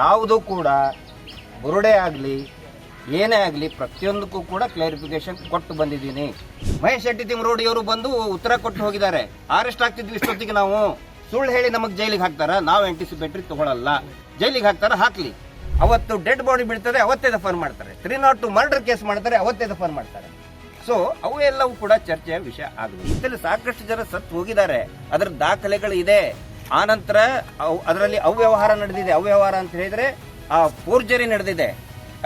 ಯಾವುದು ಕೂಡ ಬುರುಡೆ ಆಗಲಿ, ಏನೇ ಆಗಲಿ ಪ್ರತಿಯೊಂದಕ್ಕೂ ಕೂಡ ಕ್ಲಾರಿಫಿಕೇಶನ್ ಕೊಟ್ಟು ಬಂದಿದ್ದೀನಿ. ಮಹೇಶ್ ಶೆಟ್ಟಿ ತಿಮ್ರೋಡಿಯವರು ಬಂದು ಉತ್ತರ ಕೊಟ್ಟು ಹೋಗಿದ್ದಾರೆ. ಅರೆಸ್ಟ್ ಆಗ್ತಿದ್ವಿ ಇಷ್ಟೊತ್ತಿಗೆ ನಾವು. ಸುಳ್ಳು ಹೇಳಿ ನಮಗೆ ಜೈಲಿಗೆ ಹಾಕ್ತಾರ. ನಾವು ಆಂಟಿಸಿಪೇಟ್ರಿ ತಗೊಳಲ್ಲ. ಜೈಲಿಗೆ ಹಾಕ್ತಾರ, ಹಾಕ್ಲಿ. ಅವತ್ತು ಡೆಡ್ ಬಾಡಿ ಬೀಳ್ತದೆ, ಅವತ್ತೇ ದಫನ್ ಮಾಡ್ತಾರೆ. Three not two murder case ಮಾಡ್ತಾರೆ, ಅವತ್ತೇ ದಫನ್ ಮಾಡ್ತಾರೆ. ಸೊ ಅವು ಎಲ್ಲವೂ ಕೂಡ ಚರ್ಚೆಯ ವಿಷಯ ಆಗಲಿ ಇದರಲ್ಲಿ ಸಾಕಷ್ಟು ಜನ ಸತ್ತು ಹೋಗಿದ್ದಾರೆ. ಅದರ ದಾಖಲೆಗಳು ಇದೆ. ಆನಂತರ ನಂತರ ಅದರಲ್ಲಿ ಅವ್ಯವಹಾರ ನಡೆದಿದೆ, ಅವ್ಯವಹಾರ ಅಂತ ಹೇಳಿದ್ರೆ ಆ ಫೋರ್ಜರಿ ನಡೆದಿದೆ.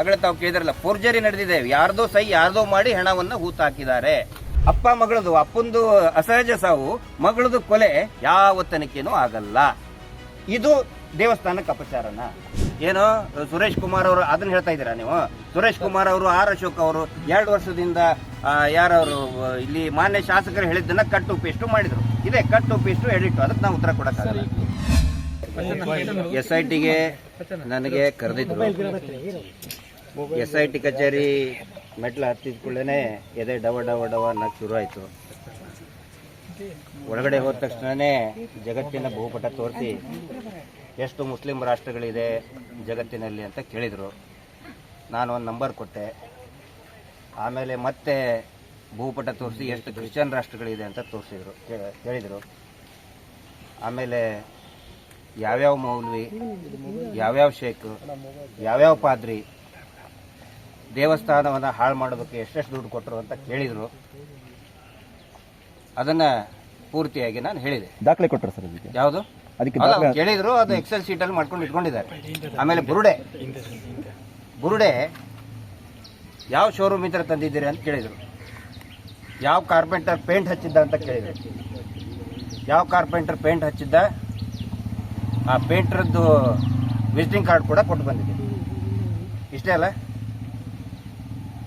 ಆಗಲೇ ತಾವು ಕೇಳಿದ್ರಲ್ಲ, ಫೋರ್ಜರಿ ನಡೆದಿದೆ. ಯಾರ್ದೋ ಸೈ ಯಾರ್ದೋ ಮಾಡಿ ಹಣವನ್ನು ಹೂತು ಹಾಕಿದ್ದಾರೆ ಅಪ್ಪ ಮಗಳದು, ಅಪ್ಪಂದು ಅಸಹಜ ಸಾವು, ಮಗಳದು ಕೊಲೆ ಯಾವ ತನಿಖೆನೂ ಆಗಲ್ಲ. ಇದು ದೇವಸ್ಥಾನಕ್ಕೆ ಅಪಚಾರನ? ಏನು ಸುರೇಶ್ ಕುಮಾರ್ ಅವರು ಅದನ್ನ ಹೇಳ್ತಾ ಇದ್ದೀರಾ ನೀವು? ಸುರೇಶ್ ಕುಮಾರ್ ಅವರು, ಆರ್ ಅಶೋಕ್ ಅವರು ಎರಡು ವರ್ಷದಿಂದ ಯಾರವರು ಇಲ್ಲಿ ಮಾನ್ಯ ಶಾಸಕರು ಹೇಳಿದ್ದನ್ನ ಕಟ್ಟು ಪೇಸ್ಟು ಮಾಡಿದ್ರು? ಇದೆ ಕಟ್ಟು ಪೇಸ್ಟು ಹೇಳಿಟ್ಟು, ಅದಕ್ಕೆ ನಾವು ಉತ್ತರ ಕೊಡಕ್ಕಾಗಲ್ಲ. ಎಸ್ ಐ ಟಿಗೆ ನನಗೆ ಕರೆದಿದ್ರು. ಎಸ್ ಐ ಟಿ ಕಚೇರಿ ಮೆಟ್ಲು ಹತ್ತಿದ ಕೂಡಲೇ ಎದೆ ಡವ ಡವ ಡವ ಅನ್ನಕ್ಕೆ ಶುರು ಆಯಿತು. ಒಳಗಡೆ ಹೋದ ತಕ್ಷಣನೇ ಜಗತ್ತಿನ ಭೂಪಟ ತೋರಿಸಿ ಎಷ್ಟು ಮುಸ್ಲಿಂ ರಾಷ್ಟ್ರಗಳಿದೆ ಜಗತ್ತಿನಲ್ಲಿ ಅಂತ ಕೇಳಿದರು. ನಾನು ಒಂದು ನಂಬರ್ ಕೊಟ್ಟೆ. ಆಮೇಲೆ ಮತ್ತೆ ಭೂಪಟ ತೋರಿಸಿ ಎಷ್ಟು ಕ್ರಿಶ್ಚಿಯನ್ ರಾಷ್ಟ್ರಗಳಿದೆ ಅಂತ ತೋರಿಸಿದ್ರು. ಹೇಳಿದರು. ಆಮೇಲೆ ಯಾವ್ಯಾವ ಮೌಲ್ವಿ ಯಾವ್ಯಾವ ಶೇಖ್ ಯಾವ್ಯಾವ ಪಾದ್ರಿ ದೇವಸ್ಥಾನವನ್ನು ಹಾಳು ಮಾಡೋದಕ್ಕೆ ಎಷ್ಟೆಷ್ಟು ದುಡ್ಡು ಕೊಟ್ಟರು ಅಂತ ಕೇಳಿದರು. ಅದನ್ನು ಪೂರ್ತಿಯಾಗಿ ನಾನು ಹೇಳಿದೆ. ದಾಖಲೆ ಕೊಟ್ಟರು ಸರ್ ಯಾವುದು? ಅದಕ್ಕೆ ದಾಖಲೆ ಕೇಳಿದ್ರು ಅದು ಎಕ್ಸೆಲ್ ಶೀಟ್ ಅಲ್ಲಿ ಮಾಡ್ಕೊಂಡು ಇಟ್ಕೊಂಡಿದ್ದಾರೆ. ಆಮೇಲೆ ಬುರುಡೆ. ಬುರುಡೆ ಯಾವ ಶೋರೂಮ್ ಇದ್ರೆ ತಂದಿದ್ದೀರಿ ಅಂತ ಕೇಳಿದ್ರು. ಯಾವ ಕಾರ್ಪೆಂಟರ್ ಪೇಂಟ್ ಹಚ್ಚಿದ್ದ ಅಂತ ಕೇಳಿದ್ರು. ಯಾವ ಕಾರ್ಪೆಂಟರ್ ಪೇಂಟ್ ಹಚ್ಚಿದ್ದ? ಆ ಪೇಂಟ್ರದ್ದು ವಿಸಿಟಿಂಗ್ ಕಾರ್ಡ್ ಕೂಡ ಕೊಟ್ಟು ಬಂದಿದ್ದೀನಿ. ಇಷ್ಟೇ ಅಲ್ಲ?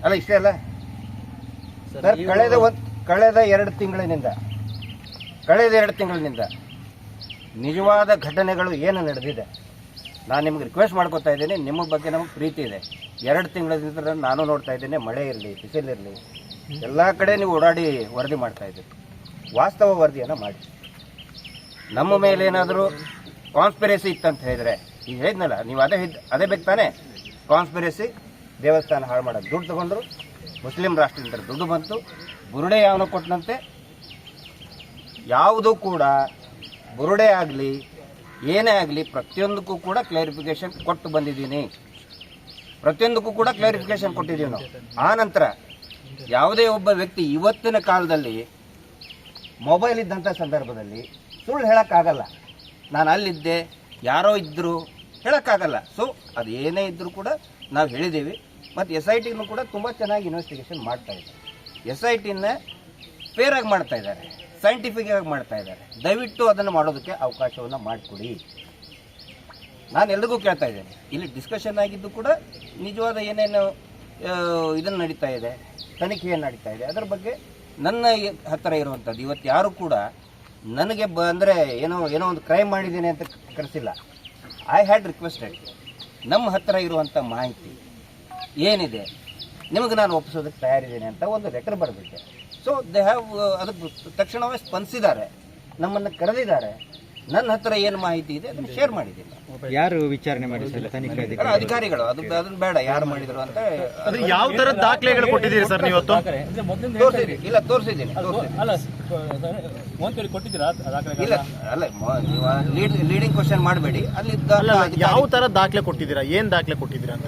ಅಲ್ಲ ಇಷ್ಟೇ ಅಲ್ಲ? ಸರ್ ಕಳೆದ ಒಂದು ಕಳೆದ ಎರಡು ತಿಂಗಳಿನಿಂದ ಕಳೆದ ಎರಡು ತಿಂಗಳಿನಿಂದ ನಿಜವಾದ ಘಟನೆಗಳು ಏನು ನಡೆದಿದೆ? ನಾನು ನಿಮ್ಗೆ ರಿಕ್ವೆಸ್ಟ್ ಮಾಡ್ಕೊತಾ ಇದ್ದೀನಿ. ನಿಮ್ಮ ಬಗ್ಗೆ ನಮಗೆ ಪ್ರೀತಿ ಇದೆ. ಎರಡು ತಿಂಗಳಿಂದ ನಾನು ನೋಡ್ತಾ ಇದ್ದೀನಿ. ಮಳೆ ಇರಲಿ ಬಿಸಿಲಿರಲಿ ಎಲ್ಲ ಕಡೆ ನೀವು ಓಡಾಡಿ ವರದಿ ಮಾಡ್ತಾ ಇದ್ದೀರಿ. ವಾಸ್ತವ ವರದಿಯನ್ನು ಮಾಡಿ. ನಮ್ಮ ಮೇಲೆ ಏನಾದರೂ ಕಾನ್ಸ್ಪಿರಸಿ ಇತ್ತಂತ ಹೇಳಿದರೆ, ಈಗ ಹೇಳಿದ್ನಲ್ಲ, ನೀವು ಅದೇ ಅದೇ ಬೇಕು ತಾನೇ? ಕಾನ್ಸ್ಪಿರಸಿ ದೇವಸ್ಥಾನ ಹಾಳು ಮಾಡೋದು ದುಡ್ಡು ತಗೊಂಡ್ರು, ಮುಸ್ಲಿಂ ರಾಷ್ಟ್ರದಿಂದ ದುಡ್ಡು ಬಂತು, ಬುರುಡೆ ಯಾವನ ಕೊಟ್ಟನಂತೆ ಯಾವುದೂ ಕೂಡ ಬುರುಡೆ ಆಗಲಿ, ಏನೇ ಆಗಲಿ, ಪ್ರತಿಯೊಂದಕ್ಕೂ ಕೂಡ ಕ್ಲಾರಿಫಿಕೇಶನ್ ಕೊಟ್ಟು ಬಂದಿದ್ದೀನಿ. ಪ್ರತಿಯೊಂದಕ್ಕೂ ಕೂಡ ಕ್ಲಾರಿಫಿಕೇಶನ್ ಕೊಟ್ಟಿದ್ದೀವಿ ನಾವು. ಆ ನಂತರ ಯಾವುದೇ ಒಬ್ಬ ವ್ಯಕ್ತಿ ಇವತ್ತಿನ ಕಾಲದಲ್ಲಿ ಮೊಬೈಲ್ ಇದ್ದಂಥ ಸಂದರ್ಭದಲ್ಲಿ ಸುಳ್ಳು ಹೇಳೋಕ್ಕಾಗಲ್ಲ. ನಾನು ಅಲ್ಲಿದ್ದೆ, ಯಾರೋ ಇದ್ದರು ಹೇಳೋಕ್ಕಾಗಲ್ಲ. ಸೊ ಅದು ಏನೇ ಇದ್ದರೂ ಕೂಡ ನಾವು ಹೇಳಿದ್ದೀವಿ. ಮತ್ತು ಎಸ್ ಐ ಟಿನೂ ಕೂಡ ತುಂಬ ಚೆನ್ನಾಗಿ ಇನ್ವೆಸ್ಟಿಗೇಷನ್ ಮಾಡ್ತಾ ಇದ್ದಾರೆ ಎಸ್ ಐ ಟಿನ ಫೇರಾಗಿ ಮಾಡ್ತಾ ಇದ್ದಾರೆ. ಸೈಂಟಿಫಿಕ್ ಆಗಿ ಮಾಡ್ತಾ ಇದ್ದಾರೆ. ದಯವಿಟ್ಟು ಅದನ್ನು ಮಾಡೋದಕ್ಕೆ ಅವಕಾಶವನ್ನು ಮಾಡಿಕೊಡಿ. ನಾನು ಎಲ್ರಿಗೂ ಕೇಳ್ತಾ ಇದ್ದೇನೆ. ಇಲ್ಲಿ ಡಿಸ್ಕಷನ್ ಆಗಿದ್ದು ಕೂಡ ನಿಜವಾದ ಏನೇನು ಇದನ್ನು ನಡೀತಾ ಇದೆ ತನಿಖೆ ಏನು ನಡೀತಾ ಇದೆ. ಅದರ ಬಗ್ಗೆ ನನ್ನ ಹತ್ತಿರ ಇರುವಂಥದ್ದು, ಇವತ್ತು ಯಾರು ಕೂಡ ನನಗೆ ಬ, ಅಂದರೆ ಏನೋ ಏನೋ ಒಂದು ಕ್ರೈಮ್ ಮಾಡಿದ್ದೀನಿ ಅಂತ ಕರೆಸಿಲ್ಲ. ಐ ಹ್ಯಾಡ್ ರಿಕ್ವೆಸ್ಟೆಡ್ ನಮ್ಮ ಹತ್ತಿರ ಇರುವಂಥ ಮಾಹಿತಿ ಏನಿದೆ? ನಿಮಗೆ ನಾನು ಒಪ್ಪಿಸೋದಕ್ಕೆ ತಯಾರಿದ್ದೇನೆ ಅಂತ ಒಂದು ಲೆಟರ್ ಬರೆದಿದ್ದೆ ಸೊ ದೇ ಹ್ಯಾವ್ ಅದಕ್ಕೆ ತಕ್ಷಣವೇ ಸ್ಪಂದಿಸಿದ್ದಾರೆ. ನಮ್ಮನ್ನು ಕರೆದಿದ್ದಾರೆ. ನನ್ನ ಹತ್ರ ಏನು ಮಾಹಿತಿ ಇದೆ ಅದನ್ನು ಶೇರ್ ಮಾಡಿದ್ದೀನಿ. ಯಾರು ವಿಚಾರಣೆ ಮಾಡಿ ಸರ್? ತನಿಖೆ ಅಧಿಕಾರಿಗಳು? ಅದು ಅದನ್ನು ಬೇಡ ಯಾರು ಮಾಡಿದ್ರು ಅಂತ ಅಂದ್ರೆ ಯಾವ ತರ ದಾಖಲೆಗಳು ಕೊಟ್ಟಿದ್ದೀರಿ ಸರ್ ನೀವು ತೋರಿಸಿರಿ ಇಲ್ಲ ತೋರಿಸಿದ್ದೀನಿ ಇಲ್ಲ ಅಲ್ಲ ನೀವು ಲೀಡ್ ಲೀಡಿಂಗ್ ಕ್ವಶನ್ ಮಾಡಬೇಡಿ. ಅಲ್ಲಿ ಯಾವ ತರ ದಾಖಲೆ ಕೊಟ್ಟಿದ್ದೀರಾ? ಏನ್ ದಾಖಲೆ ಕೊಟ್ಟಿದ್ದೀರಾ ಅಂತ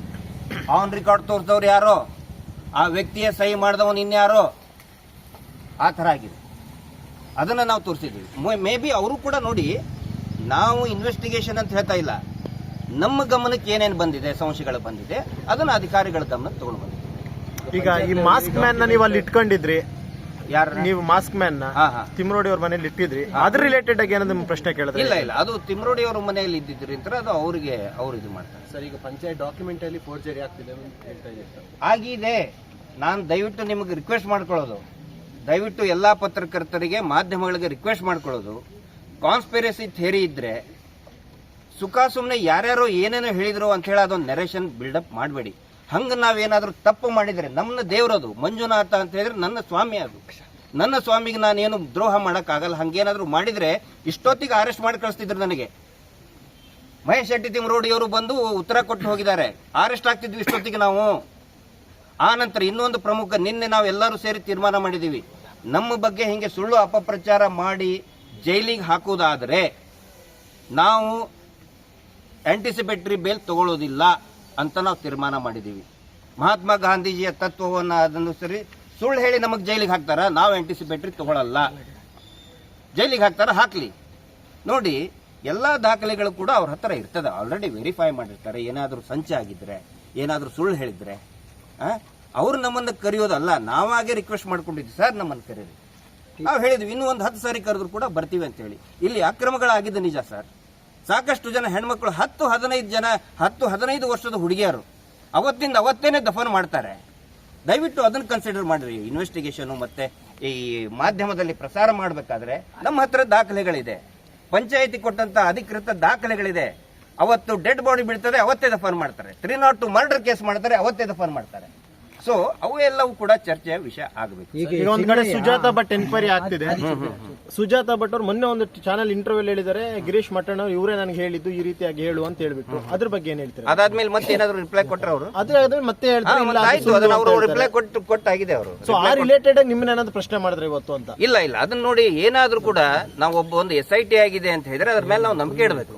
ಆನ್ ರೆಕಾರ್ಡ್ ತೋರಿಸಿದವ್ರು ಯಾರೋ? ಆ ವ್ಯಕ್ತಿಯ ಸಹಿ ಮಾಡಿದವನು ಇನ್ಯಾರೋ? ಆ ಥರ ಆಗಿದೆ. ಅದನ್ನು ನಾವು ತೋರಿಸಿದ್ದೀವಿ. ಮೇ ಬಿ ಅವರು ಕೂಡ ನೋಡಿ, ನಾವು ಇನ್ವೆಸ್ಟಿಗೇಷನ್ ಅಂತ ಹೇಳ್ತಾ ಇಲ್ಲ. ನಮ್ಮ ಗಮನಕ್ಕೆ ಏನೇನು ಬಂದಿದೆ, ಸಂಶಯಗಳು ಬಂದಿದೆ, ಅದನ್ನು ಅಧಿಕಾರಿಗಳ ಗಮನಕ್ಕೆ ತಗೊಂಡು ಬಂದಿದ್ದೀವಿ. ಈಗ ಈ ಮಾಸ್ಕ್ ಮ್ಯಾನ್ ನೀವು ಅಲ್ಲಿ ಇಟ್ಕೊಂಡಿದ್ರಿ. ಯಾರ ನೀವು ಮಾಸ್ಕ್ ಮ್ಯಾನ್ನ ಹಾ ಹಾ. ತಿಮ್ರೋಡಿ ಅವ್ರ ಮನೇಲಿ ಇಟ್ಟಿದ್ರಿ? ಅದ್ರ ರಿಲೇಟೆಡ್ ಆಗಿ ಏನಾದ್ರು ನಿಮ್ ಪ್ರಶ್ನೆ ಕೇಳಿದ್ರೆ ಇಲ್ಲ ಇಲ್ಲ. ಅದು ತಿಮ್ರೋಡಿ ಅವ್ರ ಮನೆಯಲ್ಲಿ ಅಂತ ಅದು ಅವರಿಗೆ ಅವ್ರು ಇದು ಮಾಡ್ತಾರೆ. ಸರ್ ಈಗ ಪಂಚಾಯತ್ ಡಾಕ್ಯುಮೆಂಟ್ ಅಲ್ಲಿ ಫೋರ್ಜರಿ ಆಗ್ತಿದೆ ಅಂತ ಹೇಳ್ತಾ ಇದ್ದೀರಿ ಆಗಿದೆ. ನಾನು ದಯವಿಟ್ಟು ನಿಮಗೆ ರಿಕ್ವೆಸ್ಟ್ ಮಾಡ್ಕೊಳ್ಳೋದು. ದಯವಿಟ್ಟು ಎಲ್ಲ ಪತ್ರಕರ್ತರಿಗೆ ಮಾಧ್ಯಮಗಳಿಗೆ ರಿಕ್ವೆಸ್ಟ್ ಮಾಡ್ಕೊಳ್ಳೋದು. ಕಾನ್ಸ್ಪಿರಸಿ ಥೇರಿ ಇದ್ರೆ ಸುಖ ಸುಮ್ಮನೆ ಯಾರ್ಯಾರೋ ಏನೇನೋ ಹೇಳಿದ್ರು ಅಂತ ಹೇಳಿ ಅದೊಂದು ನೆರೇಷನ್ ಬಿಲ್ಡಪ್ ಮಾಡಬೇಡಿ. ಹಂಗೆ ನಾವೇನಾದರೂ ತಪ್ಪು ಮಾಡಿದ್ರೆ ನಮ್ಮನ್ನ ದೇವರದು ಮಂಜುನಾಥ ಅಂತ ಹೇಳಿದ್ರೆ ನನ್ನ ಸ್ವಾಮಿ ಅದು. ನನ್ನ ಸ್ವಾಮಿಗೆ ನಾನೇನು ದ್ರೋಹ ಮಾಡೋಕ್ಕಾಗಲ್ಲ, ಹಂಗೇನಾದರೂ ಮಾಡಿದ್ರೆ ಇಷ್ಟೊತ್ತಿಗೆ ಅರೆಸ್ಟ್ ಮಾಡಿ ಕಳಿಸ್ತಿದ್ರು ನನಗೆ. ಮಹೇಶ್ ಶೆಟ್ಟಿ ತಿಮ್ರೋಡಿಯವರು ಬಂದು ಉತ್ತರ ಕೊಟ್ಟು ಹೋಗಿದ್ದಾರೆ. ಅರೆಸ್ಟ್ ಆಗ್ತಿದ್ವಿ ಇಷ್ಟೊತ್ತಿಗೆ ನಾವು. ಆ ನಂತರ ಇನ್ನೊಂದು ಪ್ರಮುಖ, ನಿನ್ನೆ ನಾವು ಎಲ್ಲರೂ ಸೇರಿ ತೀರ್ಮಾನ ಮಾಡಿದ್ದೀವಿ. ನಮ್ಮ ಬಗ್ಗೆ ಹಿಂಗೆ ಸುಳ್ಳು ಅಪಪ್ರಚಾರ ಮಾಡಿ ಜೈಲಿಗೆ ಹಾಕೋದಾದರೆ ನಾವು ಆಂಟಿಸಿಪೇಟರಿ ಬೇಲ್ ತಗೊಳ್ಳೋದಿಲ್ಲ ಅಂತ ನಾವು ತೀರ್ಮಾನ ಮಾಡಿದ್ದೀವಿ. ಮಹಾತ್ಮ ಗಾಂಧೀಜಿಯ ತತ್ವವನ್ನು ಅದನ್ನು ಸರಿ ಸುಳ್ಳು ಹೇಳಿ ನಮಗೆ ಜೈಲಿಗೆ ಹಾಕ್ತಾರ, ನಾವು ಆಂಟಿಸಿಪೇಟ್ರಿ ತಗೊಳ್ಳಲ್ಲ ಜೈಲಿಗೆ ಹಾಕ್ತಾರ, ಹಾಕ್ಲಿ. ನೋಡಿ, ಎಲ್ಲ ದಾಖಲೆಗಳು ಕೂಡ ಅವ್ರ ಹತ್ರ ಇರ್ತದೆ ಆಲ್ರೆಡಿ ವೆರಿಫೈ ಮಾಡಿರ್ತಾರೆ, ಏನಾದರೂ ಸಂಚೆ ಆಗಿದ್ರೆ, ಏನಾದರೂ ಸುಳ್ಳು ಹೇಳಿದ್ರೆ. ಅವ್ರು ನಮ್ಮನ್ನು ಕರೆಯೋದಲ್ಲ, ನಾವಾಗೆ ರಿಕ್ವೆಸ್ಟ್ ಮಾಡ್ಕೊಂಡಿದ್ವಿ ಸರ್ ನಮ್ಮನ್ನು ಕರೀರಿ. ನಾವು ಹೇಳಿದ್ವಿ, ಇನ್ನೂ ಒಂದು ಹತ್ತು ಸಾರಿ ಕರೆದ್ರು ಕೂಡ ಬರ್ತೀವಿ ಅಂತ ಹೇಳಿ. ಇಲ್ಲಿ ಅಕ್ರಮಗಳಾಗಿದ್ದು ನಿಜ ಸರ್ ಸಾಕಷ್ಟು ಜನ ಹೆಣ್ಮಕ್ಳು ಹತ್ತು ಹದಿನೈದು ಜನ, ಹತ್ತು ಹದಿನೈದು ವರ್ಷದ ಹುಡುಗಿಯರು. ಅವತ್ತಿಂದ ಅವತ್ತೇನೆ ದಫನ್ ಮಾಡ್ತಾರೆ. ದಯವಿಟ್ಟು ಅದನ್ನು ಕನ್ಸಿಡರ್ ಮಾಡಿರಿ. ಇನ್ವೆಸ್ಟಿಗೇಷನು ಮತ್ತೆ ಈ ಮಾಧ್ಯಮದಲ್ಲಿ ಪ್ರಸಾರ ಮಾಡಬೇಕಾದ್ರೆ ನಮ್ಮ ಹತ್ರ ದಾಖಲೆಗಳಿದೆ. ಪಂಚಾಯಿತಿ ಕೊಟ್ಟಂತ ಅಧಿಕೃತ ದಾಖಲೆಗಳಿದೆ. ಅವತ್ತು ಡೆಡ್ ಬಾಡಿ ಬೀಳ್ತದೆ, ಅವತ್ತೇ ದಫನ್ ಮಾಡ್ತಾರೆ. Three not two murder case ಮಾಡ್ತಾರೆ, ಅವತ್ತೇ ದಫನ್ ಮಾಡ್ತಾರೆ. ಸೊ ಅವು ಎಲ್ಲವೂ ಕೂಡ ಚರ್ಚೆಯ ವಿಷಯ ಆಗಬೇಕು. ಈಗ ಒಂದ್ ಕಡೆ ಸುಜಾತ ಭಟ್ ಎನ್ಕ್ವೈರಿ ಆಗ್ತಿದೆ. ಸುಜಾತ ಭಟ್. ಅವ್ರು ಮೊನ್ನೆ ಒಂದು ಚಾನಲ್ ಇಂಟರ್ವ್ಯೂ ಹೇಳಿದ್ದಾರೆ ಗಿರೀಶ್ ಮಟ್ಟಣ್ಣ ಅವ್ರು ಇವರೇ ನನಗೆ ಹೇಳಿದ್ದು ಈ ರೀತಿಯಾಗಿ ಹೇಳು ಅಂತ ಹೇಳ್ಬಿಟ್ಟು. ಅದ್ರ ಬಗ್ಗೆ ಏನ್ ಹೇಳ್ತಾರೆ? ಅದಾದ್ಮೇಲೆ ಮತ್ತೆ ಏನಾದ್ರು ರಿಪ್ಲೈ ಕೊಟ್ಟರೆ ಅವರು? ಅದ್ರ ಅದ್ರ ಮತ್ತೆ ಹೇಳ್ತಾರೆ ಇಲ್ಲ, ಅದು ಆಯ್ತು ಸುಳ್ಳು ಅದನ್ನ ಅಂತ ಅವರು ಹೇಳ್ತಾರೆ. ರಿಪ್ಲೈ ಕೊಟ್ಟು ಕೊಟ್ಟಾಗಿದೆ ಅವರು. ಸೊ ಆ ರಿಲೇಟೆಡ್ ಆಗಿ ನಿಮ್ಮನ್ನ ಏನಾದ್ರು ಪ್ರಶ್ನೆ ಮಾಡಿದ್ರೆ ಇವತ್ತು ಅಂತ. ಇಲ್ಲ ಇಲ್ಲ. ಅದನ್ನ ನೋಡಿ ಏನಾದ್ರೂ ಕೂಡ ನಾವು ಒಬ್ಬ ಒಂದು ಎಸ್ ಐ ಟಿ ಆಗಿದೆ ಅಂತ ಹೇಳಿದ್ರೆ ಅದ್ರ ಮೇಲೆ ನಾವು ನಂಬಿಕೆ ಇಡಬೇಕು.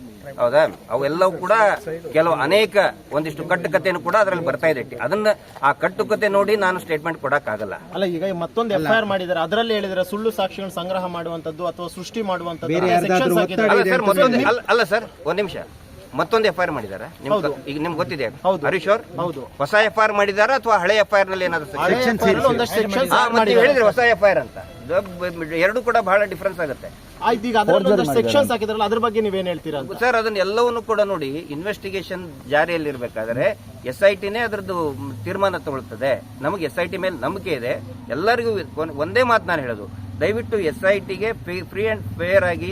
ಹೌದಾ? ಅವೆಲ್ಲವೂ ಕೂಡ ಕೆಲವು ಅನೇಕ ಒಂದಿಷ್ಟು ಕಟ್ಟುಕತೆಯನ್ನು ಕೂಡ ಅದರಲ್ಲಿ ಬರ್ತಾ ಇದೆ. ಅದನ್ನ ಆ ಕಟ್ಟುಕತೆ ನೋಡಿ ನಾನು ಸ್ಟೇಟ್ಮೆಂಟ್ ಕೊಡಕ್ಕಾಗಲ್ಲ. ಅಲ್ಲ ಈಗ ಮತ್ತೊಂದು ಎಫ್ ಐ ಆರ್ ಮಾಡಿದ್ದಾರೆ ಅದರಲ್ಲಿ ಹೇಳಿದ್ರೆ ಸುಳ್ಳು ಸಾಕ್ಷಿಗಳನ್ನು ಸಂಗ್ರಹ ಮಾಡುವಂತದ್ದು ಅಥವಾ ಸೃಷ್ಟಿ ಮಾಡುವಂತದ್ದು ಅಲ್ಲ ಸರ್ ಒಂದ್ ನಿಮಿಷ. ಮತ್ತೊಂದು ಎಫ್ ಐ ಆರ್ ಮಾಡಿದಾರೆ? ಈಗ ನಿಮ್ಗೆ ಗೊತ್ತಿದೆ. ಹರೀಶ್ ಅವರ್? ಹೌದು. ಹೊಸ ಎಫ್ ಐ ಆರ್ ಮಾಡಿದಾರ ಅಥವಾ ಹಳೆ ಎಫ್ ಐ ಆರ್ನಲ್ಲಿ ಏನಾದ್ರು ಹೇಳಿದ್ರೆ ಹೊಸ ಎಫ್ ಐ ಆರ್ ಅಂತ. ಎರಡು ಕೂಡ ಬಹಳ ಡಿಫ್ರೆನ್ಸ್ ಆಗುತ್ತೆ. ಆಯ್ತು ಈಗ ಅದರಲ್ಲಿ ಒಂದಷ್ಟು ಸೆಕ್ಷನ್ಸ್ ಹಾಕಿದ್ರಲ್ಲ ಅದ್ರ ಬಗ್ಗೆ ನೀವೇನ್ ಹೇಳ್ತೀರಾ ಸರ್ ಅದನ್ನ ಎಲ್ಲವನ್ನು ಕೂಡ ನೋಡಿ ಇನ್ವೆಸ್ಟಿಗೇಷನ್ ಜಾರಿಯಲ್ಲಿರ್ಬೇಕಾದ್ರೆ ಎಸ್ ಐ ಟಿನೇ ಅದರದ್ದು ತೀರ್ಮಾನ ತಗೊಳ್ತದೆ. ನಮಗೆ ಎಸ್ ಐ ಟಿ ಮೇಲೆ ನಂಬಿಕೆ ಇದೆ. ಎಲ್ಲರಿಗೂ ಒಂದ್- ಒಂದೇ ಮಾತು ನಾನು ಹೇಳೋದು. ದಯವಿಟ್ಟು ಎಸ್ ಐ ಟಿಗೆ ಫ್ರೀ ಅಂಡ್ ಫೇರ್ ಆಗಿ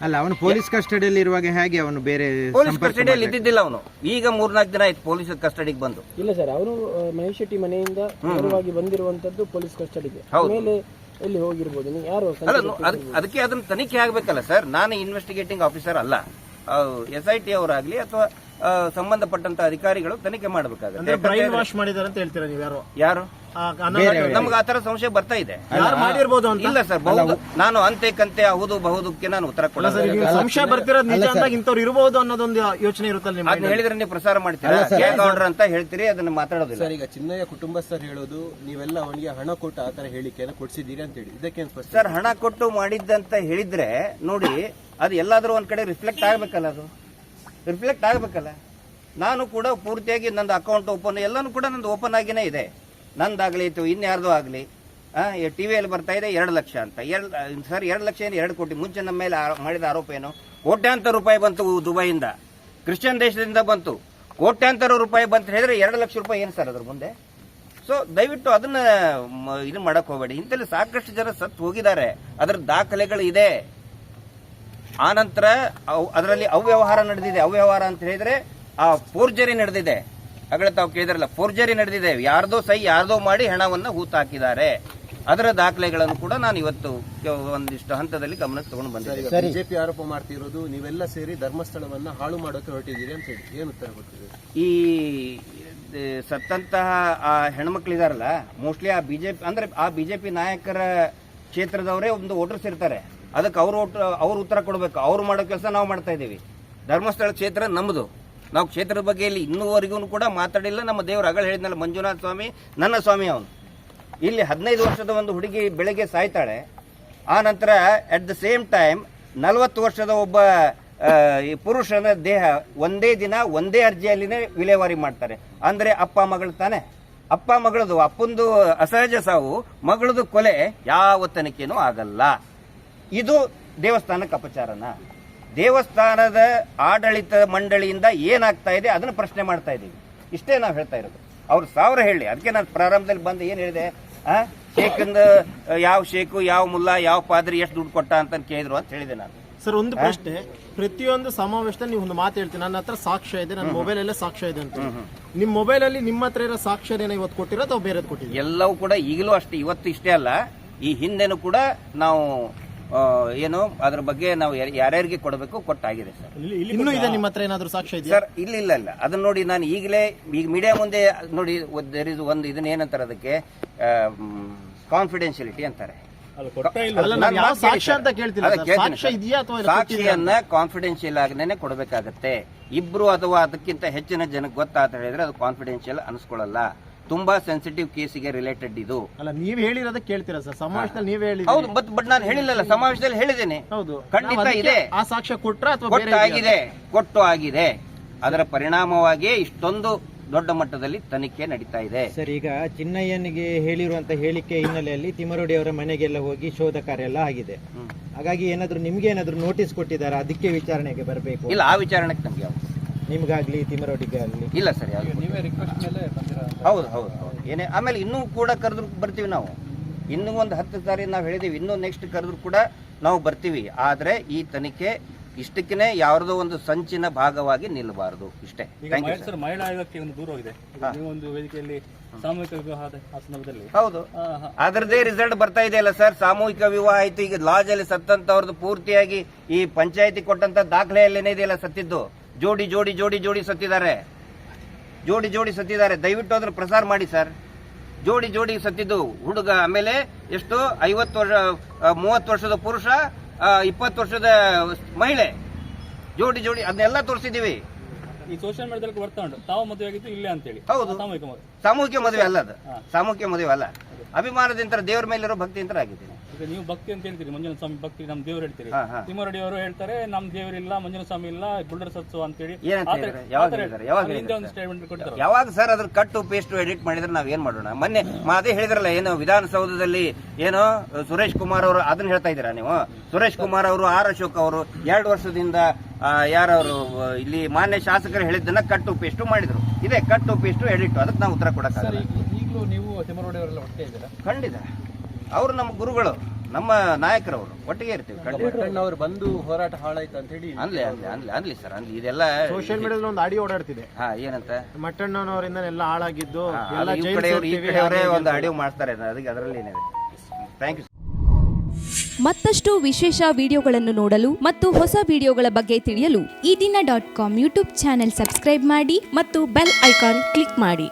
ಅಲ್ಲ ಅವನು ಪೊಲೀಸ್ ಕಸ್ಟಡಿಯಲ್ಲಿ ಇರುವಾಗ ಹೇಗೆ ಅವನು ಬೇರೆ ಪೊಲೀಸ್ ಸಂಪರ್ಕ ಕಸ್ಟಡಿಯಲ್ಲಿ? ಇದ್ದಿದ್ದಿಲ್ಲ ಅವನು. ಈಗ ಮೂರ್ನಾಲ್ಕು ದಿನ ಆಯ್ತು ಪೊಲೀಸ್ ಕಸ್ಟಡಿಗೆ ಬಂದು. ಇಲ್ಲ ಸರ್ ಅವರು ಮಹೇಶ್ ಶೆಟ್ಟಿ ಮನೆಯಿಂದ ನೇರವಾಗಿ ಬಂದಿರುವಂತದ್ದು ಪೊಲೀಸ್ ಕಸ್ಟಡಿಗೆ. ಹೌದು. ಆಮೇಲೆ ಎಲ್ಲಿ ಹೋಗಿರ್ಬೋದು. ನೀವು ಯಾರು ಅಲ್ಲ ನೋ- ಅದಕ್- ಅದಕ್ಕೆ ಅದನ್ನ ತನಿಖೆ ಆಗ್ಬೇಕಲ್ಲ ಸರ್. ನಾನು ಇನ್ವೆಸ್ಟಿಗೇಟಿಂಗ್ ಆಫೀಸರ್ ಅಲ್ಲ. ಎಸ್ ಐ ಟಿ ಅವರಾಗ್ಲಿ ಅಥವಾ ಸಂಬಂಧಪಟ್ಟಂತ ಅಧಿಕಾರಿಗಳು ತನಿಖೆ ಅಂದ್ರೆ ಮಾಡಬೇಕಾಗುತ್ತೆ ಬ್ರೈನ್ ವಾಶ್ ಮಾಡಿದಾರೆ ಅಂತ ಹೇಳ್ತೀರಾ ನೀವು ಯಾರು? ಯಾರು? ನಮ್ಗೆ ಆತರ ಸಂಶಯ ಬರ್ತಾ ಇದೆ. ಯಾರು ಮಾಡಿರ್ಬೋದು ಅಂತ? ಇಲ್ಲ ಸರ್ ಬಹುದು ನಾನು ಅಂತೆ ಕಂತೆ ಹೌದು ಬಹುದಕ್ಕೆ ನಾನು ಉತ್ತರ ಕೊಡಲ್ಲ ಸಂಶಯ ಬರ್ತಿರೋದು ನಿಜ ಅಂದಾಗ ಇಂಥವ್ರು ಇರಬಹುದು ಅನ್ನೋದೊಂದು ಯೋಚನೆ ಇರುತ್ತಲ್ಲ ಅದನ್ನ ಹೇಳಿದ್ರೆ ನೀವು ಪ್ರಸಾರ ಮಾಡ್ತೀರಾ? ಗ್ಯಾಂಗ್ ಆರ್ಡರ್ ಅಂತ ಹೇಳ್ತೀರಿ ಅದನ್ನ ಮಾತಾಡೋದಿಲ್ಲ. ಸರ್ ಈಗ ಚಿನ್ನಯ್ಯ ಕುಟುಂಬಸ್ಥರು ಹೇಳೋದು ನೀವೆಲ್ಲ ಅವನಿಗೆ ಹಣ ಕೊಟ್ಟು ಆತರ ತರ ಹೇಳಿಕೆಯನ್ನು ಕೊಡ್ಸಿದ್ದೀರಿ ಅಂತ ಹೇಳಿ. ಇದಕ್ಕೆ ಸರ್ ಹಣ ಕೊಟ್ಟು ಮಾಡಿದ್ದಂತ ಹೇಳಿದ್ರೆ ನೋಡಿ ಅದು ಎಲ್ಲಾದ್ರೂ ಒಂದ್ ಕಡೆ ರಿಫ್ಲೆಕ್ಟ್ ಆಗ್ಬೇಕಲ್ಲ ಅದು. ರಿಫ್ಲೆಕ್ಟ್ ಆಗಬೇಕಲ್ಲ? ನಾನು ಕೂಡ ಪೂರ್ತಿಯಾಗಿ ನಂದು ಅಕೌಂಟ್ ಓಪನ್ ಎಲ್ಲನೂ ಕೂಡ ನಂದು ಓಪನ್ ಆಗಿನೇ ಇದೆ. ನಂದಾಗಲಿ ಇತ್ತು ಇನ್ಯಾರ್ದು ಆಗಲಿ ಟಿ ವಿಯಲ್ಲಿ ಬರ್ತಾ ಇದೆ ಎರಡು ಲಕ್ಷ ಅಂತ. ಎರಡು ಸರ್ ಎರಡು ಲಕ್ಷ ಏನು, ಎರಡು ಕೋಟಿ. ಮುಂಚೆ ನಮ್ಮ ಮೇಲೆ ಮಾಡಿದ ಆರೋಪ ಏನು? ಕೋಟ್ಯಾಂತರ ರೂಪಾಯಿ ಬಂತು ದುಬೈಯಿಂದ. ಕ್ರಿಶ್ಚಿಯನ್ ದೇಶದಿಂದ ಬಂತು. ಕೋಟ್ಯಾಂತರ ರೂಪಾಯಿ ಬಂತ ಹೇಳಿದ್ರೆ ಎರಡು ಲಕ್ಷ ರೂಪಾಯಿ ಏನು ಸರ್ ಅದ್ರ ಮುಂದೆ? ಸೊ ದಯವಿಟ್ಟು ಅದನ್ನ ಇದು ಮಾಡಕ್ ಹೋಗಬೇಡಿ. ಇಂಥಲ್ಲಿ ಸಾಕಷ್ಟು ಜನ ಸತ್ತು ಹೋಗಿದ್ದಾರೆ. ಅದರ ದಾಖಲೆಗಳು ಇದೆ. ಆನಂತರ ಅದರಲ್ಲಿ ಅವ್ಯವಹಾರ ನಡೆದಿದೆ. ಅವ್ಯವಹಾರ ಅಂತ ಹೇಳಿದ್ರೆ ಆ ಫೋರ್ಜರಿ ನಡೆದಿದೆ. ಅಗಳ ತಾವು ಕೇಳಿದ್ರಲ್ಲ ಫೋರ್ಜರಿ ನಡೆದಿದೆ. ಯಾರ್ದೋ ಸೈ ಯಾರ್ದೋ ಮಾಡಿ ಹಣವನ್ನ ಹೂತಾಕಿದ್ದಾರೆ. ಅದರ ದಾಖಲೆಗಳನ್ನು ಕೂಡ ನಾನು ಇವತ್ತು ಒಂದಿಷ್ಟು ಹಂತದಲ್ಲಿ ಗಮನಕ್ಕೆ ತಗೊಂಡು ಬಂದಿದ್ದೇನೆ ಬಿಜೆಪಿ ಆರೋಪ ಮಾಡ್ತಿರೋದು ನೀವೆಲ್ಲ ಸೇರಿ ಧರ್ಮಸ್ಥಳವನ್ನ ಹಾಳು ಮಾಡೋಕೆ ಹೊರಟಿದ್ದೀರಿ ಅಂತ ಹೇಳಿ. ಏನು ಉತ್ತರ ಈ ದ- ಸತ್ತಂತಹ ಆ ಹೆಣ್ಮಕ್ಳಿದಾರಲ್ಲ ಮೋಸ್ಟ್ಲಿ ಆ ಬಿಜೆಪಿ ಅಂದ್ರೆ ಆ ಬಿಜೆಪಿ ನಾಯಕರ ಕ್ಷೇತ್ರದವರೇ ಒಂದು ವೋಟರ್ಸ್ ಇರ್ತಾರೆ. ಅದಕ್ಕೆ ಅವರು ಅವ್ರು ಉತ್ತರ ಕೊಡಬೇಕು. ಅವ್ರು ಮಾಡೋ ಕೆಲಸ ನಾವು ಮಾಡ್ತಾ ಇದ್ದೀವಿ. ಧರ್ಮಸ್ಥಳ ಕ್ಷೇತ್ರ ನಮ್ಮದು ನಾವು ಕ್ಷೇತ್ರದ ಬಗ್ಗೆ ಇಲ್ಲಿ ಇನ್ನೂವರೆಗೂ ಕೂಡ ಮಾತಾಡಿಲ್ಲ. ನಮ್ಮ ದೇವರು ಅಗಳ ಹೇಳಿದ್ನಲ್ಲ, ಮಂಜುನಾಥ ಸ್ವಾಮಿ, ನನ್ನ ಸ್ವಾಮಿ ಅವನು. ಇಲ್ಲಿ ಹದಿನೈದು ವರ್ಷದ ಒಂದು ಹುಡುಗಿ ಬೆಳಗ್ಗೆ ಸಾಯ್ತಾಳೆ. ಆ ನಂತರ ಅಟ್ ದ ಸೇಮ್ ಟೈಮ್ ನಲವತ್ತು ವರ್ಷದ ಒಬ್ಬ ಪುರುಷನ ದೇಹ ಒಂದೇ ದಿನ, ಒಂದೇ ಅರ್ಜಿಯಲ್ಲಿನೇ ವಿಲೇವಾರಿ ಮಾಡ್ತಾರೆ. ಅಂದ್ರೆ ಅಪ್ಪ ಮಗಳು ತಾನೆ. ಅಪ್ಪ ಮಗಳದು ಅಪ್ಪಂದು ಅಸಹಜ ಸಾವು, ಮಗಳದು ಕೊಲೆ ಯಾವ ತನಿಖೆನೂ ಆಗಲ್ಲ. ಇದು ದೇವಸ್ಥಾನಕ್ಕೆ ಅಪಚಾರನ? ದೇವಸ್ಥಾನದ ಆಡಳಿತ ಮಂಡಳಿಯಿಂದ ಏನಾಗ್ತಾ ಇದೆ ಅದನ್ನು ಪ್ರಶ್ನೆ ಮಾಡ್ತಾ ಇದ್ದೀವಿ ಇಷ್ಟೇ ನಾವು ಹೇಳ್ತಾ ಇರೋದು. ಅವ್ರು ಸಾವಿರ ಹೇಳಿ ಅದಕ್ಕೆ ನಾನು ಪ್ರಾರಂಭದಲ್ಲಿ ಬಂದು ಏನು ಹೇಳಿದೆ? ಆ ಶೇಖಂದ ಯಾವ ಶೇಖು ಯಾವ ಮುಲ್ಲಾ ಯಾವ ಪಾದ್ರಿ ಎಷ್ಟು ದುಡ್ಡು ಕೊಟ್ಟ ಅಂತ ಕೇಳಿದ್ರು ಅಂತ ಹೇಳಿದೆ ನಾನು. ಸರ್ ಒಂದು ಪ್ರಶ್ನೆ ಪ್ರತಿಯೊಂದು ಸಮಾವೇಶದಲ್ಲಿ ನೀವು ಒಂದು ಮಾತು ಹೇಳ್ತೀನಿ. ನನ್ನ ಹತ್ರ ಸಾಕ್ಷ್ಯ ಇದೆ ನನ್ನ ಮೊಬೈಲ್ ಅಲ್ಲೇ ಸಾಕ್ಷ್ಯ ಇದೆ ಅಂತ ನಿಮ್ಮ ಮೊಬೈಲ್ ಅಲ್ಲಿ ನಿಮ್ಮ ಹತ್ರ ಇರೋ ಏನೋ ಇವತ್ತು ಕೊಟ್ಟಿರೋ ಅಥವಾ ಬೇರೆದ್ ಕೊಟ್ಟಿರೋ ಎಲ್ಲವೂ ಕೂಡ ಈಗಲೂ ಅಷ್ಟೇ ಇವತ್ತು ಇಷ್ಟೇ ಅಲ್ಲ. ಈ ಹಿಂದೆನೂ ಕೂಡ ನಾವು ಏನು ಅದ್ರ ಬಗ್ಗೆ ನಾವು ಯಾರ್- ಯಾರ್ಯಾರಿಗೆ ಕೊಡಬೇಕು ಕೊಟ್ಟಾಗಿದೆ ಸರ್. ಇನ್ನೂ ಇದೆ ನಿಮ್ಮ ಹತ್ರ ಏನಾದ್ರು ಸಾಕ್ಷ್ಯ ಇದೆ ಸರ್ ಇಲ್ಲ ಇಲ್ಲ ಇಲ್ಲ. ಅದನ್ನ ನೋಡಿ ನಾನು ಈಗಲೇ ಈಗ ಮೀಡಿಯಾ ಮುಂದೆ ನೋಡಿ ದೇರ್ ಇಸ್ ಒಂದು ಇದನ್ನ ಏನಂತಾರೆ ಅದಕ್ಕೆ ಕಾನ್ಫಿಡೆನ್ಷಿಯಲಿಟಿ ಅಂತಾರೆ. ಸಾಕ್ಷಿಯನ್ನ ಕಾನ್ಫಿಡೆನ್ಶಿಯಲ್ ಆಗನೇ ಕೊಡಬೇಕಾಗತ್ತೆ. ಇಬ್ರು ಅಥವಾ ಅದಕ್ಕಿಂತ ಹೆಚ್ಚಿನ ಜನಕ್ಕೆ ಗೊತ್ತಾತ ಹೇಳಿದ್ರೆ ಅದು ಕಾನ್ಫಿಡೆನ್ಶಿಯಲ್ ಅನಿಸ್ಕೊಳ್ಳಲ್ಲ. ತುಂಬಾ ಸೆನ್ಸಿಟಿವ್ ಕೇಸಿಗೆ ರಿಲೇಟೆಡ್ ಇದು. ಅಲ್ಲ ನೀವ್ ಹೇಳಿರೋದಕ್ಕೆ ಕೇಳ್ತೀರಾ ಸರ್? ಸಮಾವೇಶದಲ್ಲಿ ನೀವೇ ಹೌದು ಹೇಳಿದ್ರಿ ಬಟ್ ಬಟ್ ನಾನು ಹೇಳಿಲ್ಲಲ್ಲ ಸಮಾವೇಶದಲ್ಲಿ ಹೇಳಿದ್ದೇನೆ. ಹೌದು. ಖಂಡಿತ ಇದೆ. ಆ ಸಾಕ್ಷ್ಯ ಕೊಟ್ರ ಅಥವಾ ಕೊಟ್ಟು ಬೇರೆ ಆಗಿದೆ ಕೊಟ್ಟು ಆಗಿದೆ. ಅದರ ಪರಿಣಾಮವಾಗಿ ಇಷ್ಟೊಂದು ದೊಡ್ಡ ಮಟ್ಟದಲ್ಲಿ ತನಿಖೆ ನಡೀತಾ ಇದೆ. ಸರ್ ಈಗ ಚಿನ್ನಯ್ಯನಿಗೆ ಹೇಳಿರುವಂತ ಹೇಳಿಕೆ ಹಿನ್ನೆಲೆಯಲ್ಲಿ ತಿಮರೋಡಿ ಅವರ ಮನೆಗೆಲ್ಲ ಹೋಗಿ ಶೋಧ ಕಾರ್ಯ ಎಲ್ಲ ಆಗಿದೆ ಹಾಗಾಗಿ ಏನಾದ್ರು ನಿಮ್ಗೆ ಏನಾದ್ರೂ ನೋಟಿಸ್ ಕೊಟ್ಟಿದ್ದಾರೆ? ಅದಕ್ಕೆ ವಿಚಾರಣೆಗೆ ಬರಬೇಕು ಇಲ್ಲ ಆ ವಿಚಾರಣೆಗೆ ನಮ್ಗೆ ನಿಮ್ಗಾಗ್ಲಿ ತಿಮರೋಡಿಗೆ ಆಗಲಿ ಇಲ್ಲ ಸರ್ ಹೌದು ಹೌದು ಹೌದು. ಏನೇ ಆಮೇಲೆ ಇನ್ನೂ ಕೂಡ ಕರೆದ್ರು ಬರ್ತೀವಿ ನಾವು. ಇನ್ನೂ ಒಂದು ಹತ್ತು ಸಾರಿ ನಾವು ಹೇಳಿದೀವಿ ಇನ್ನೂ ನೆಕ್ಸ್ಟ್ ಕರೆದ್ರು ಕೂಡ ನಾವು ಬರ್ತೀವಿ. ಆದ್ರೆ ಈ ತನಿಖೆ ಇಷ್ಟಕ್ಕೇ ಯಾವ್ದೋ ಒಂದು ಸಂಚಿನ ಭಾಗವಾಗಿ ನಿಲ್ಲಬಾರದು. ಇಷ್ಟೇ. ಥ್ಯಾಂಕ್ ಯು ಮಹಿಳಾ- ಸರ್ ಮಹಿಳಾ ಆಯೋಗಕ್ಕೆ ಒಂದು ದೂರ ಹೋಗಿದೆ. ನೀವು ಒಂದು ವೇದಿಕೆಯಲ್ಲಿ ಸಾಮೂಹಿಕ ವಿವಾಹದ ಸಂದರ್ಭದಲ್ಲಿ. ಹೌದು. ಅದರದೇ ರಿಸಲ್ಟ್ ಬರ್ತಾ ಇದೆಯಲ್ಲ ಸರ್. ಸಾಮೂಹಿಕ ವಿವಾಹ ಆಯ್ತು. ಈಗ ಲಾಜ್ ಅಲ್ಲಿ ಸತ್ತಂತವ್ರದ್ದು ಪೂರ್ತಿಯಾಗಿ ಈ ಪಂಚಾಯತಿ ಕೊಟ್ಟಂತ ದಾಖಲೆಯಲ್ಲೇನೇ ಇದೆಯಲ್ಲ ಸತ್ತಿದ್ದು? ಜೋಡಿ ಜೋಡಿ ಜೋಡಿ ಜೋಡಿ ಸತ್ತಿದ್ದಾರೆ. ಜೋಡಿ ಜೋಡಿ ಸತ್ತಿದ್ದಾರೆ. ದಯವಿಟ್ಟು ಅದನ್ನು ಪ್ರಸಾರ ಮಾಡಿ ಸರ್. ಜೋಡಿ ಜೋಡಿ ಸತ್ತಿದ್ದು ಹುಡುಗ ಆಮೇಲೆ ಎಷ್ಟು? ಐವತ್ತು ವರ್ಷ ಮೂವತ್ತು ವರ್ಷದ ಪುರುಷ ಇಪ್ಪತ್ತು ವರ್ಷದ ಮಹಿಳೆ. ಜೋಡಿ ಜೋಡಿ ಅದನ್ನೆಲ್ಲ ತೋರಿಸಿದೀವಿ ಈ ಸೋಷಿಯಲ್ ಮೀಡಿಯಾದಲ್ಲಿ ತಾವು ಮದುವೆ ಆಗಿದ್ದು ಇಲ್ಲೇ ಅಂತೇಳಿ. ಹೌದು. ಸಾಮೂಹಿಕ ಮದುವೆ. ಸಾಮೂಹಿಕ ಮದುವೆ ಅಲ್ಲ ಅದು. ಸಾಮೂಹಿಕ ಮದುವೆ ಅಲ್ಲ. ಅಭಿಮಾನದಿಂದ ದೇವರ ಮೇಲಿರೋ ಭಕ್ತಿಯಿಂದ ಆಗಿದ್ದೀನಿ. ಈಗ ನೀವು ಭಕ್ತಿ ಅಂತ ಹೇಳ್ತೀರಿ ಮಂಜುನಾಥ ಸ್ವಾಮಿ ಭಕ್ತಿ ನಮ್ ದೇವ್ರು ಹೇಳ್ತೀರಿ. ಹಾ, ಹಾ. ತಿಮ್ಮರಡಿ ಅವರು ಹೇಳ್ತಾರೆ ನಮ್ ದೇವರಿಲ್ಲ ಮಂಜುನಾಥ ಸ್ವಾಮಿ ಇಲ್ಲ ಗುಂಡರ ಸತ್ಸು ಅಂತೇಳಿ ಏನಂತ ಆ ಥರ- ಹೇಳಿದ್ದಾರೆ? ಯಾವಾಗ ಆ ಥರ ಹೇಳಿದ್ದಾರೆ? ಯಾವಾಗ ಅಲ್ಲಿ ಹಿಂದೆ ಒಂದು ಸ್ಟೇಟ್ಮೆಂಟ್ ಕೊಡ್ತಾರೆ ಯಾವಾಗ ಸರ್ ಅದ್ರ ಕಟ್ ಪೇಸ್ಟ್ ಎಡಿಟ್ ಮಾಡಿದ್ರೆ ನಾವ್ ಏನ್ ಮಾಡೋಣ? ಮೊನ್ನೆ ಮ- ಅದೇ ಹೇಳಿದ್ರಲ್ಲ ಏನು ವಿಧಾನಸೌಧದಲ್ಲಿ ಏನು ಸುರೇಶ್ ಕುಮಾರ್ ಅವರು ಅದನ್ನ ಹೇಳ್ತಾ ಇದ್ದೀರಾ ನೀವು? ಸುರೇಶ್ ಕುಮಾರ್ ಅವರು ಆರ್ ಅಶೋಕ್ ಅವರು ಎರಡು ವರ್ಷದಿಂದ ಆ, ಯಾರವರು ಆ, ಇಲ್ಲಿ ಮಾನ್ಯ ಶಾಸಕರು ಹೇಳಿದ್ದನ್ನ ಕಟ್ಟು ಪೇಸ್ಟು ಮಾಡಿದ್ರು. ಇದೇ ಕಟ್ಟು ಪೇಸ್ಟ್ ಎಡಿಟ್ ಅದಕ್ಕೆ ನಾವು ಉತ್ತರ ಕೊಡಕ್ಕಾಗಲ್ಲ. ಈಗಲೂ ನೀವು ತಿಮ್ಮರಡಿ ಅವರೆಲ್ಲ ಒಟ್ಟೆ ಇದ್ದೀರಾ? ಖಂಡಿತ. ಅವರು ನಮ್ಮ ಗುರುಗಳು ನಮ್ಮ ನಾಯಕರವರು ಒಟ್ಟಿಗೆ ಇರ್ತೀವಿ ಅವರು ಬಂದು ಹೋರಾಟ ಹಾಳಾಯ್ತು ಅಂತ ಹೇಳಿ ಅನ್ಲಿ ಅನ್ಲಿ ಅನ್ಲಿ ಅನ್ಲಿ ಸರ್ ಅನ್ಲಿ. ಇದೆಲ್ಲ ಸೋಷಿಯಲ್ ಮೀಡಿಯಾದಲ್ಲಿ ಒಂದು ಆಡಿಯೋ ಓಡಾಡ್ತಿದೆ. ಹಾ ಏನಂತ? ಮಟ್ಟಣ್ಣನವರಿಂದ ಎಲ್ಲ ಹಾಳಾಗಿದ್ದು ಈ ಕಡೆಯವರು ಈ ಕಡೆಯವರೇ ಒಂದು ಆಡಿಯೋ ಮಾಡ್ತಾರೆ ಅದಕ್ಕೆ ಅದರಲ್ಲಿ ಏನಿದೆ? ಥ್ಯಾಂಕ್ ಯು ಮತ್ತಷ್ಟು ವಿಶೇಷ ವಿಡಿಯೋಗಳನ್ನು ನೋಡಲು ಮತ್ತು ಹೊಸ ವಿಡಿಯೋಗಳ ಬಗ್ಗೆ ತಿಳಿಯಲು Ee Dina dot com YouTube channel subscribe ಮಾಡಿ ಮತ್ತು ಬೆಲ್ ಐಕಾನ್ ಕ್ಲಿಕ್ ಮಾಡಿ.